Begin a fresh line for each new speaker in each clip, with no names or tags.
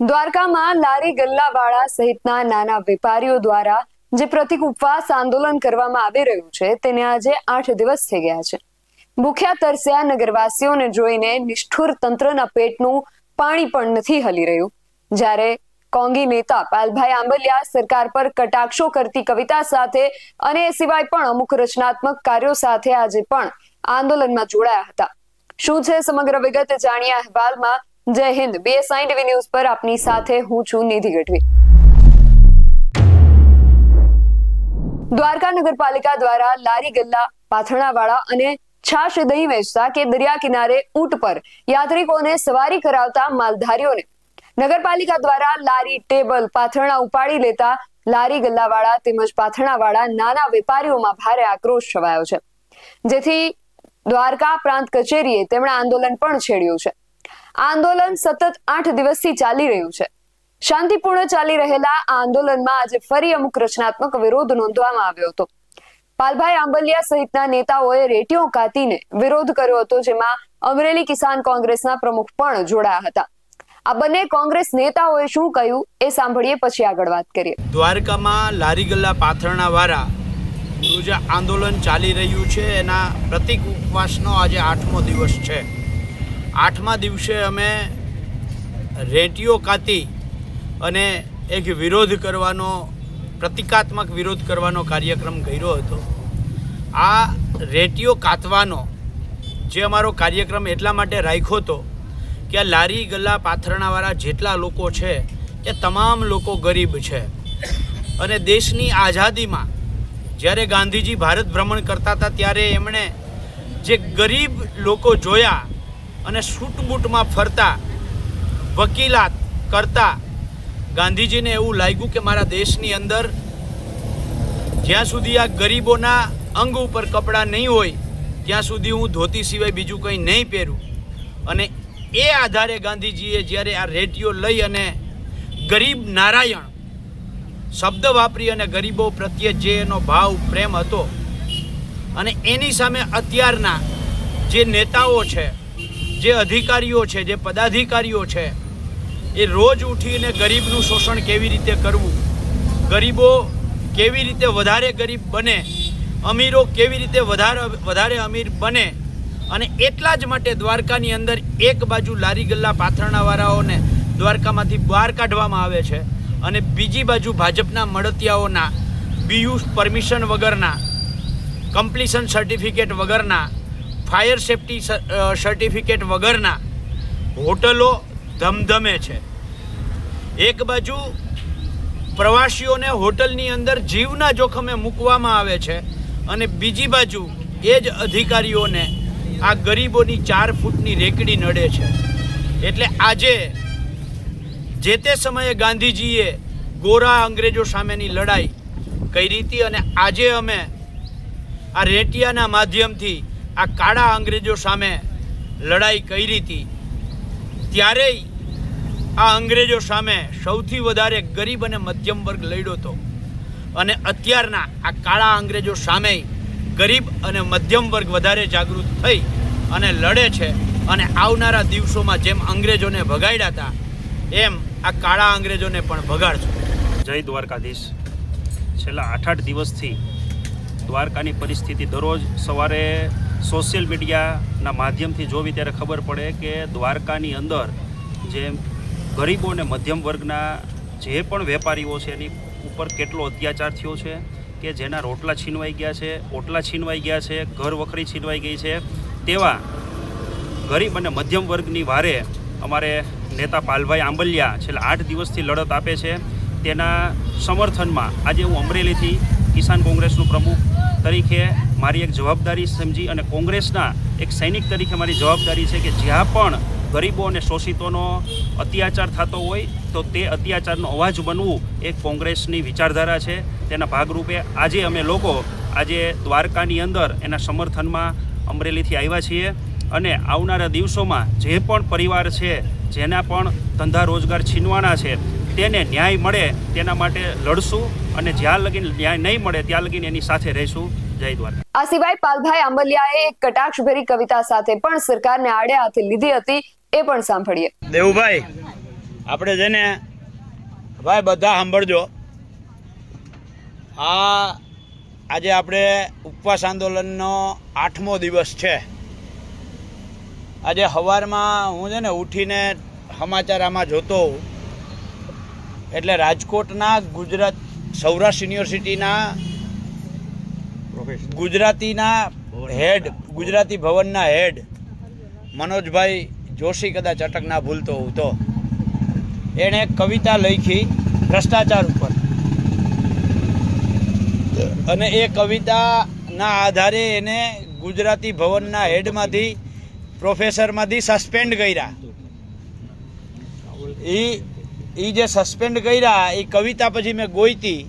દ્વારકામાં લારી ગલ્લાવાળા સહિતના નાના વેપારીઓ દ્વારા જે પ્રતિક ઉપવાસ આંદોલન કરવામાં આવી રહ્યું છે, તેને આજે આઠ દિવસ થઈ ગયા છે. ભૂખ્યા તરસ્યા નગરવાસીઓને જોઈને નિષ્ઠુર તંત્રના પેટનું પાણી પણ નથી હલી રહ્યું. જ્યારે કોંગી નેતા પાલભાઈ આંબલિયા સરકાર પર કટાક્ષો કરતી કવિતા સાથે અને એ સિવાય પણ અમુક રચનાત્મક કાર્યો સાથે આજે પણ આંદોલનમાં જોડાયા હતા. શું છે સમગ્ર વિગત? જાણ્યા અહેવાલમાં જય હિન્દ. બીએસઆઈ ટીવી ન્યૂઝ પર આપની સાથે હું છું નિધિ ગઢવી. દ્વારકા નગરપાલિકા દ્વારા લારી ગલ્લા, પાથરણાવાળા અને છાશ દહીં વેચતા કે દરિયા કિનારે ઊંટ પર યાત્રિકોને સવારી કરાવતા માલધારીઓને. નગરપાલિકા દ્વારા લારી, ટેબલ, પાથરણા ઉપાડી લેતા લારી ગલ્લાવાળા તેમજ પાથરણાવાળા નાના વેપારીઓમાં ભારે આક્રોશ છવાયો છે. જેથી દ્વારકા પ્રાંત કચેરીએ તેમણે આંદોલન પણ છેડ્યું છે. આંદોલન સતત આઠ દિવસથી ચાલી રહ્યું છે. શાંતિપૂર્ણ ચાલી રહેલા આ આંદોલનમાં આજે ફરી અમુક રચનાત્મક વિરોધ નોંધવામાં આવ્યો હતો. પાલભાઈ આંબલિયા સહિતના નેતાઓએ રેટીઓ કાતીને વિરોધ કર્યો હતો, જેમાં અમરેલી કિસાન કોંગ્રેસના પ્રમુખ પણ જોડાયા હતા. આ બંને કોંગ્રેસ નેતાઓએ શું કહ્યું એ સાંભળીએ પછી આગળ વાત કરીએ.
દ્વારકામાં લારી ગલ્લા પાથરણા વાળા આંદોલન ચાલી રહ્યું છે, એના પ્રતિક ઉપવાસનો આજે આઠમો દિવસ છે. આઠમા દિવસે અમે રેટીઓ કાતી અને એક વિરોધ કરવાનો, પ્રતિકાત્મક વિરોધ કરવાનો કાર્યક્રમ કર્યો હતો. આ રેટીઓ કાતવાનો જે અમારો કાર્યક્રમ એટલા માટે રાખ્યો હતો કે આ લારી ગલ્લા પાથરણાવાળા જેટલા લોકો છે એ તમામ લોકો ગરીબ છે. અને દેશની આઝાદીમાં જ્યારે ગાંધીજી ભારત ભ્રમણ કરતા હતા ત્યારે એમણે જે ગરીબ લોકો જોયા અને સૂટબૂટમાં ફરતા, વકીલાત કરતા, ગાંધીજીને એવું લાગ્યું કે મારા દેશની અંદર જ્યાં સુધી આ ગરીબોના અંગ ઉપર કપડાં નહીં હોય, ત્યાં સુધી હું ધોતી સિવાય બીજું કંઈ નહીં પહેરું. અને એ આધારે ગાંધીજીએ જ્યારે આ રેડિયો લઈ અને ગરીબ નારાયણ શબ્દ વાપરી અને ગરીબો પ્રત્યે જે એનો ભાવ, પ્રેમ હતો અને એની સામે અત્યારના જે નેતાઓ છે જે અધિકારીઓ છે, જે પદાધિકારીઓ છે, એ રોજ ઉઠીને ગરીબનું શોષણ કેવી રીતે કરવું? ગરીબો કેવી રીતે વધારે ગરીબ બને? અમીરો કેવી રીતે વધારે વધારે અમીર બને? અને એટલા જ માટે દ્વારકાની અંદર એક બાજુ લારી ગલ્લા પાથરણાવાળાઓને દ્વારકામાંથી બહાર કાઢવામાં આવે છે અને બીજી બાજુ ભાજપના મળતિયાઓના બીયુ પરમિશન વગરના કમ્પ્લીશન સર્ટિફિકેટ વગરના ફાયર સેફટી સર્ટિફિકેટ વગરના હોટલો ધમધમે છે. એક બાજુ પ્રવાસીઓને હોટલની અંદર જીવના જોખમે મૂકવામાં આવે છે અને બીજી બાજુ એ જ અધિકારીઓને આ ગરીબોની ચાર ફૂટની રેકડી નડે છે. એટલે આજે જે તે સમયે ગાંધીજીએ ગોરા અંગ્રેજો સામેની લડાઈ કરી હતી અને આજે અમે આ રેટિયાના માધ્યમથી આ કાળા અંગ્રેજો સામે લડાઈ કરી હતી. ત્યારેય આ અંગ્રેજો સામે સૌથી વધારે ગરીબ અને મધ્યમ વર્ગ લડ્યો હતો. અને અત્યારના આ કાળા અંગ્રેજો સામે ગરીબ અને મધ્યમ વર્ગ વધારે જાગૃત થઈ અને લડે છે અને આવનારા દિવસોમાં જેમ અંગ્રેજોને ભગાડ્યા હતા, એમ આ કાળા અંગ્રેજોને પણ ભગાડશે
જય દ્વારકાધીશ. છેલ્લા આઠ આઠ દિવસથી દ્વારકાની પરિસ્થિતિ દરરોજ સવારે સોશિયલ મીડિયાના માધ્યમથી જોવી ત્યારે ખબર પડે કે દ્વારકાની અંદર જે ગરીબો અને મધ્યમ વર્ગના જે પણ વેપારીઓ છે, એની ઉપર કેટલો અત્યાચાર થયો છે કે જેના રોટલા છીનવાઈ ગયા છે, ઓટલા છીનવાઈ ગયા છે, ઘર વખરી છીનવાઈ ગઈ છે, તેવા ગરીબ અને મધ્યમ વર્ગની વારે અમારે નેતા પાલભાઈ આંબલિયા છેલ્લા આઠ દિવસથી લડત આપે છે. તેના સમર્થનમાં આજે હું અમરેલીથી કિસાન કોંગ્રેસનું પ્રમુખ તરીકે મારી એક જવાબદારી સમજી અને કોંગ્રેસના એક સૈનિક તરીકે મારી જવાબદારી છે કે જ્યાં પણ ગરીબો અને શોષિતોનો અત્યાચાર થતો હોય તો તે અત્યાચારનો અવાજ બનવું એ કોંગ્રેસની વિચારધારા છે. તેના ભાગરૂપે આજે અમે લોકો આજે દ્વારકાની અંદર એના સમર્થનમાં અમરેલીથી આવ્યા છીએ અને આવનારા દિવસોમાં જે પણ પરિવાર છે, જેના પણ ધંધા રોજગાર છીનવાના છે તેને ન્યાય મળે તેના માટે લડશું અને જ્યાં લગીન ન્યાય નહીં મળે ત્યાં લગી એની સાથે રહીશું. જય દ્વારકા.
આ સિવાય પાલભાઈ આંબલિયાએ એક કટાક્ષભરી કવિતા સાથે પણ સરકારને આડે હાથે લીધી હતી એ પણ સાંભળીએ.
દેવુભાઈ આપણે જેને ભાઈ બધા સાંભળજો. આ આજે આપણે ઉપવાસ આંદોલનનો આઠમો દિવસ છે. આજે સવારમાં હું છે ને ઉઠીને સમાચાર આમાં જોતો હોઉં. એટલે રાજકોટના ગુજરાત સૌરાષ્ટ્ર યુનિવર્સિટીના ગુજરાતીના હેડ ગુજરાતી ભવનના હેડ મનોજભાઈ જોશી કદાચ અટક ના ભૂલતો હું તો. એણે એક કવિતા લખી ભ્રષ્ટાચાર ઉપર. અને એ કવિતાના આધારે એને ગુજરાતી ભવનના હેડમાંથી પ્રોફેસરમાંથી સસ્પેન્ડ કર્યા. એ એ જે સસ્પેન્ડ કર્યા એ કવિતા પછી મેં ગોઈતી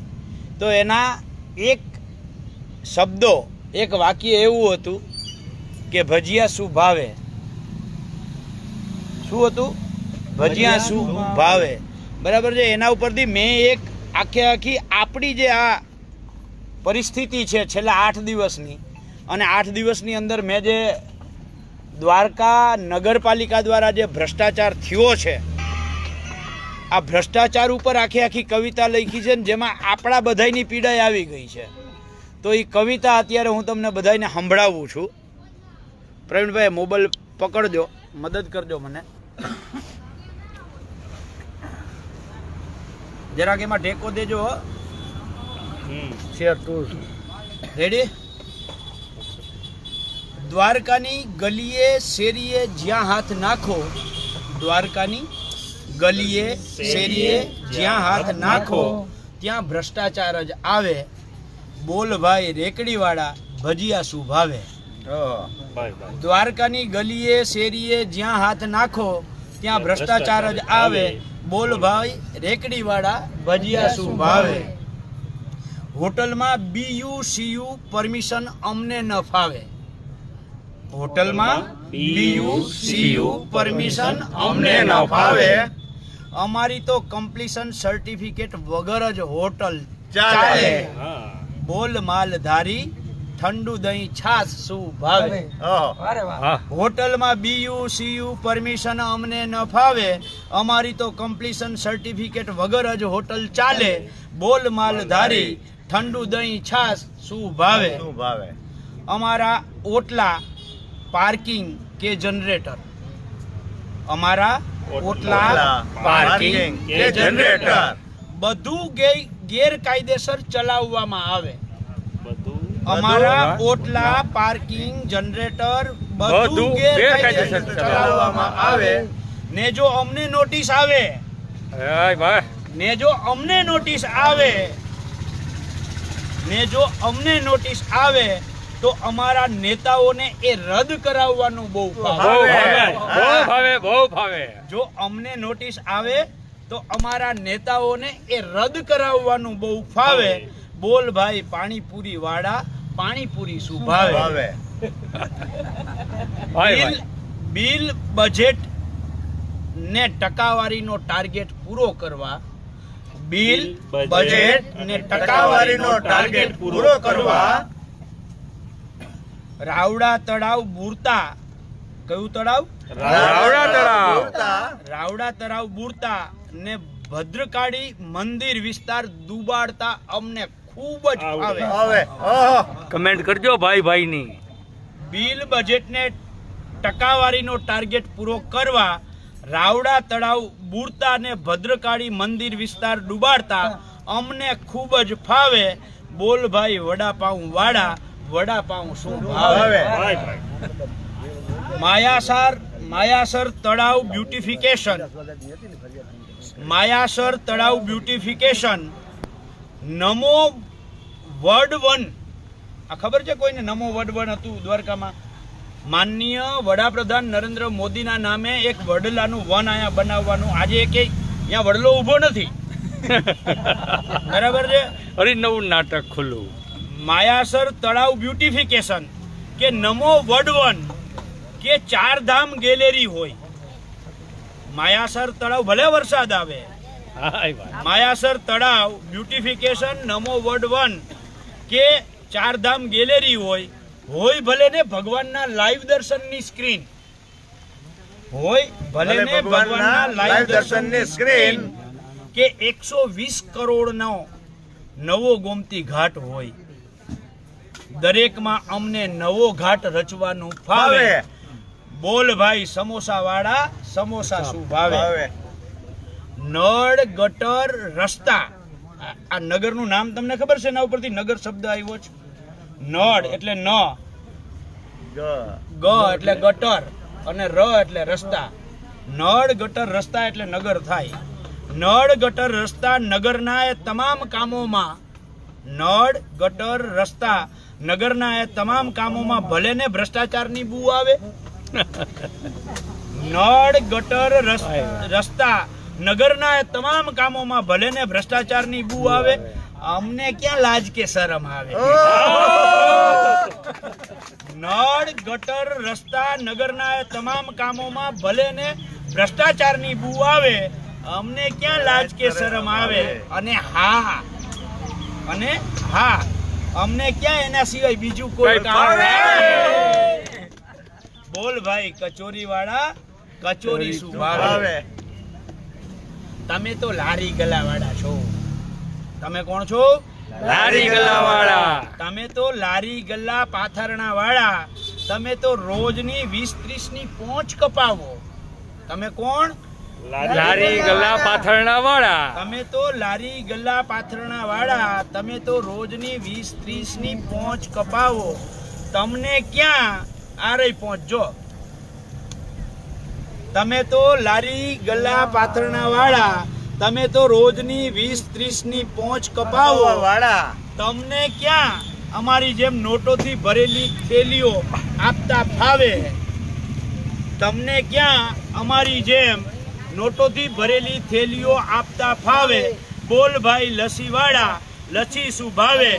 તો એના એક શબ્દો એક વાક્ય એવું હતું કે ભજીયા શું ભાવે? શું હતું? ભજીયા શું ભાવે? બરાબર છે? એના ઉપરથી મેં એક આખે આખી આપણી જે આ પરિસ્થિતિ છે છેલ્લા આઠ દિવસની અને આઠ દિવસની અંદર મેં જે દ્વારકા નગરપાલિકા દ્વારા જે ભ્રષ્ટાચાર થયો છે આ ભ્રષ્ટાચાર ઉપર આખી આખી કવિતા લખી છે ને જેમાં આપણા બધાની પીડાઈ આવી ગઈ છે. તો એ કવિતા અત્યારે હું તમને બધાને સંભળાવું છું. પ્રવીણભાઈ મોબાઈલ પકડજો. મદદ કરજો મને. જરાક એમાં ટેકો દેજો શેર ટૂલ રેડી દ્વારકાની ગલીએ શેરીએ જ્યાં હાથ નાખો દ્વારકાની ગલીએ શેરીએ જ્યાં હાથ નાખો ત્યાં ભ્રષ્ટાચાર જ આવે. બોલ ભાઈ રેકડીવાળા ભજીયા શું ભાવે દ્વારકાની ગલીએ શેરીએ જ્યાં હાથ નાખો ત્યાં ભ્રષ્ટાચાર જ આવે. બોલ ભાઈ રેકડીવાળા ભજીયા શું ભાવે હોટલમાં બીયુ સીયુ પરમિશન અમને ન ફાવે. હોટલમાં બીયુ સીયુ પરમિશન અમને ન ફાવે. અમારી તો કમ્પ્લીશન સર્ટિફિકેટ વગર જ હોટલ ચાલે. બોલ માલધારી ઠંડુ દહીં છાસ શું ભાવે? હોટલમાં બીયુ સીયુ પરમિશન અમને ન ફાવે. અમારી તો કમ્પ્લીશન સર્ટિફિકેટ વગર જ હોટલ ચાલે. બોલ માલધારી ઠંડુ દહીં છાસ શું ભાવે?
ભાવે?
અમારા ઓટલા પાર્કિંગ કે જનરેટર? અમારા ઓટલા પાર્કિંગ કે જનરેટર. બધું ગેરકાયદેસર ચલાવવામાં આવે. અમારા ઓટલા પાર્કિંગ જનરેટર બધું ગેરકાયદેસર ચલાવવામાં આવે. ને જો અમને નોટિસ આવે ને જો અમને નોટિસ આવે ને જો અમને નોટિસ આવે તો અમારા નેતાઓને એ રદ કરાવવાનું બહુ ભાવે. જો અમને નોટિસ આવે તો અમારા નેતાઓને એ રદ કરાવવાનું બહુ ફાવે. બોલ ભાઈ પાણીપુરી વાળા પાણીપુરી શું ભાવે?
ભાવે?
બિલ બિલ બજેટ ને ટકાવારીનો ટાર્ગેટ પૂરો કરવા બિલ બજેટ ને ટકાવારીનો ટાર્ગેટ પૂરો કરવા રાવડા તળાવ બુરતા. કયું તળાવ?
રાવડા તળાવ.
રાવડા તળાવ બુરતા. ને ભદ્રકાળી મંદિર વિસ્તાર દુબાડતા અમને ખૂબ જ ફાવે.
કમેન્ટ કરજો ભાઈ ભાઈ ની
બિલ બજેટને ટકાવારીનો ટાર્ગેટ પૂરો કરવા રાવડા તળાવ બુરતા ને ભદ્રકાળી મંદિર વિસ્તાર ડુબાડતા અમને ખૂબ જ ફાવે. બોલ ભાઈ વડાપાઉં વાળા વડાપાઉં શું ભાવે માયાસર માયાસર તળાવ બ્યુટિફિકેશન માયાસર તળાવ બ્યુટિફિકેશન નમો વર્ડ વન. આ ખબર છે કોઈને નમો વર્ડ વન હતું દ્વારકામાં? માનનીય વડાપ્રધાન નરેન્દ્ર મોદીના નામે એક વડલાનું વન અહીંયા બનાવવાનું. આજે એક અહીંયા વડલો ઊભો નથી. બરાબર છે?
અરે નવું નાટક ખુલ્લું.
માયાસર તળાવ બ્યુટિફિકેશન કે નમો વડવન કે ચાર ધામ ગેલેરી હોય. માયાસર તળાવ ભલે વરસાદ આવે. માયાસર તળાવ બ્યુટિફિકેશન નમો વડવન કે ચાર ધામ ગેલેરી હોય હોય ભલે ને ભગવાનના લાઈવ દર્શનની સ્ક્રીન હોય ભલે ને
ભગવાનના
લાઈવ
દર્શનની
દર્શનની સ્ક્રીન કે એકસો વીસ કરોડનો નવો ગોમતી ઘાટ હોય. દરેકમાં અમને નવો ઘાટ રચવાનું ફાવે. બોલ ભાઈ સમોસા વાળા સમોસા શું ભાવે? નળ ગટર રસ્તા. આ- નગરનું નામ તમને ખબર છે? એના ઉપરથી નગર શબ્દ આવ્યો છે. નળ એટલે ન.
ગ
એટલે ગટર અને ર એટલે રસ્તા. નળ ગટર રસ્તા એટલે નગર થાય. નળ ગટર રસ્તા નગરના એ તમામ કામોમાં નળ ગટર રસ્તા નગરના એ તમામ કામોમાં ભલે ને ભ્રષ્ટાચારની બુ આવે. નળ ગટર રસ- રસ્તા નગરના એ તમામ કામોમાં ભલે ને ભ્રષ્ટાચારની બુ આવે. અમને ક્યાં લાજ કે શરમ આવે? નળ ગટર રસ્તા નગરના તમામ કામોમાં ભલે ને ભ્રષ્ટાચારની બુ આવે અમને ક્યાં લાજ કે શરમ આવે? અને હા અને હા. અમને ક્યાં એના સિવાય બીજું કોઈ બોલ ભાઈ કચોરી વાળા કચોરી શું ભાવે. તમે તો લારી ગલા વાળા છો. તમે કોણ છો?
લારી ગલ્લાવાળા
તમે તો લારી ગલ્લા પાથરણા વાળા તમે તો રોજની વીસ ત્રીસની પોંચ કપાવો. તમે કોણ?
લારી ગલ્લા પાથરણા વાળા.
તમે તો લારી ગલ્લા પાથરણા વાળા. તમે તો રોજની વીસ ત્રીસની પહોંચ કપાવો. તમને ક્યાં આરે પહોંચજો તમે તો લારી ગલ્લા પાથરણા વાળા. તમે તો રોજની વીસ ત્રીસની પહોંચ કપાવો
વાળા.
તમને ક્યાં અમારી જેમ નોટોથી ભરેલી થેલીઓ આપતા ફાવે? તમને ક્યાં અમારી જેમ નોટોથી ભરેલી થેલીઓ આપતા ફાવે. બોલભાઈ લસીવાળા લસી શું ભાવે?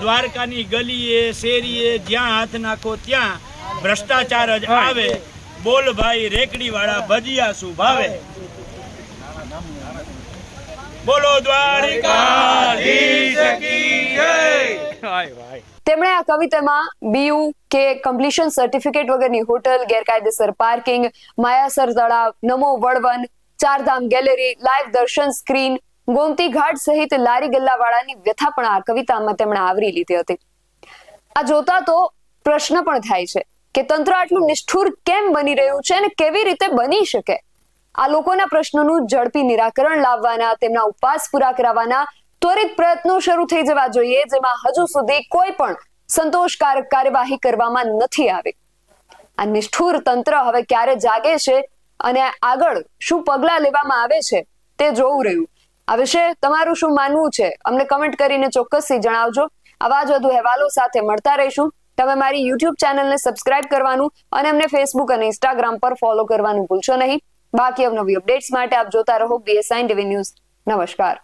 દ્વારકાની ગલીએ શેરીએ જ્યાં હાથ નાખો ત્યાં ભ્રષ્ટાચાર જ આવે. બોલભાઈ રેકડી વાળા ભજીયા શું ભાવે? બોલો દ્વારિકા કી જય.
ભાઈ.
તેમણે આ કવિતામાં બીયુ કે કમ્પ્લીશન સર્ટિફિકેટ વગરની હોટલ, ગેરકાયદેસર પાર્કિંગ માયાસર તળાવ, નમો વળવન, ચારધામ ગેલેરી લાઈવ દર્શન સ્ક્રીન ગોમતી ઘાટ સહિત લારી ગલ્લાવાળાની વ્યથા પણ આ કવિતામાં તેમણે આવરી લીધી હતી. આ જોતા તો પ્રશ્ન પણ થાય છે કે તંત્ર આટલું નિષ્ઠુર કેમ બની રહ્યું છે અને કેવી રીતે બની શકે? આ લોકોના પ્રશ્નોનું ઝડપી નિરાકરણ લાવવાના, તેમના ઉપવાસ પૂરા કરાવવાના ત્વરિત પ્રયત્નો શરૂ થઈ જવા જોઈએ, જેમાં હજુ સુધી કોઈ પણ સંતોષકારક કાર્યવાહી કરવામાં નથી આવી. આ નિષ્ઠુર તંત્ર હવે ક્યારે જાગે છે અને આગળ શું પગલા લેવામાં આવે છે તે જોવું રહ્યું. આ વિશે તમારું શું માનવું છે? અમને કમેન્ટ કરીને ચોક્કસથી જણાવજો. આવા જ વધુ અહેવાલો સાથે મળતા રહીશું. તમે મારી યુટ્યુબ ચેનલને સબસ્ક્રાઇબ કરવાનું અને અમને ફેસબુક અને ઇન્સ્ટાગ્રામ પર ફોલો કરવાનું ભૂલશો નહીં. બાકી અવનવી અપડેટ્સ માટે આપ જોતા રહો બીએસઆઈ ટીવી ન્યૂઝ નમસ્કાર.